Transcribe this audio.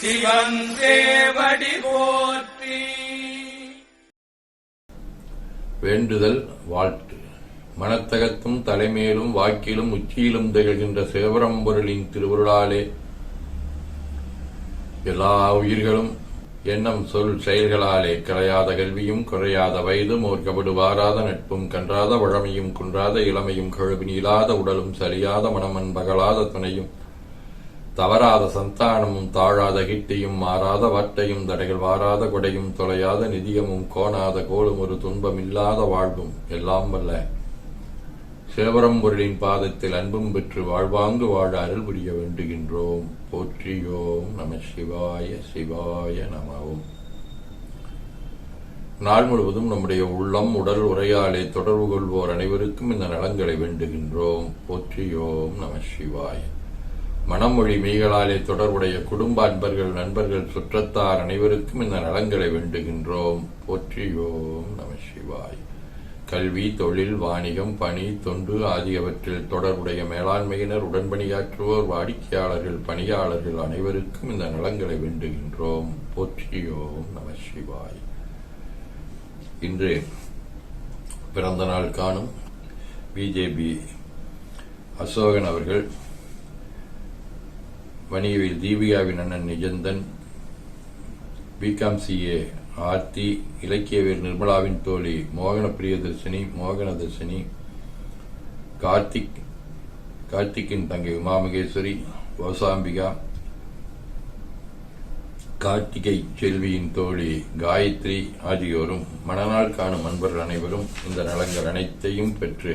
சிவன் போற்றி. வேண்டுதல் வாழ்த்து. மனத்தகத்தும் தலைமையிலும் வாக்கிலும் உச்சியிலும் திகழ்கின்ற சிவபரம்பொருளின் திருவுருளாலே எல்லா உயிர்களும் எண்ணம் சொல் செயல்களாலே கலையாத கல்வியும் குறையாத வயதும் ஓர்க்கப்படுவாராத வாராத நட்பும் கன்றாத வழமையும் குன்றாத இளமையும் கழுவின் இல்லாத உடலும் சரியாத மனமன் பகலாத துணையும் தவறாத சந்தானமும் தாழாத கிட்டியும் மாறாத வட்டையும் தடைகள் வாராத கொடையும் தொலையாத நிதியமும் கோணாத கோலும் ஒரு துன்பம் இல்லாத வாழ்வும் எல்லாம் வல்ல. சிவபரம்பொருளின் பாதத்தில் அன்பும் பெற்று வாழ்வாங்கு வாழ அருள் புரிய வேண்டுகின்றோம். போற்றியோம் நம சிவாய சிவாய நமவும் நாள் முழுவதும் நம்முடைய உள்ளம் உடல் உரையாலே தொடர்பு கொள்வோர் அனைவருக்கும் இந்த நலங்களை வேண்டுகின்றோம். போற்றியோம் நம சிவாய. மனமொழி மெய்களாலே தொடர்புடைய குடும்ப அன்பர்கள் நண்பர்கள் சுற்றத்தார் அனைவருக்கும் இந்த நலங்களை வேண்டுகின்றோம். போற்றியோம் நம சிவாய். கல்வி தொழில் வாணிகம் பணி தொண்டு ஆகியவற்றில் தொடர்புடைய மேலாண்மையினர் உடன்பணியாற்றுவோர் வாடிக்கையாளர்கள் பணியாளர்கள் அனைவருக்கும் இந்த நலங்களை வேண்டுகின்றோம். போற்றியோம் நம சிவாய். இன்று பிறந்த நாள் காணும் பிஜேபி அசோகன் அவர்கள் வணிகவில் தீபிகாவின் அண்ணன் நிஜந்தன் பிகாம் சிஏ ஆர்த்தி இலக்கியவேல் நிர்மலாவின் தோழி மோகன பிரியதர்ஷினி மோகனதர்ஷினி கார்த்திக் கார்த்திக்கின் தங்கை உமாமகேஸ்வரி கோசாம்பிகா கார்த்திகை செல்வியின் தோழி காயத்ரி ஆகியோரும் மணநாள் காணும் அன்பர்கள் அனைவரும் இந்த நலங்கள் அனைத்தையும் பெற்று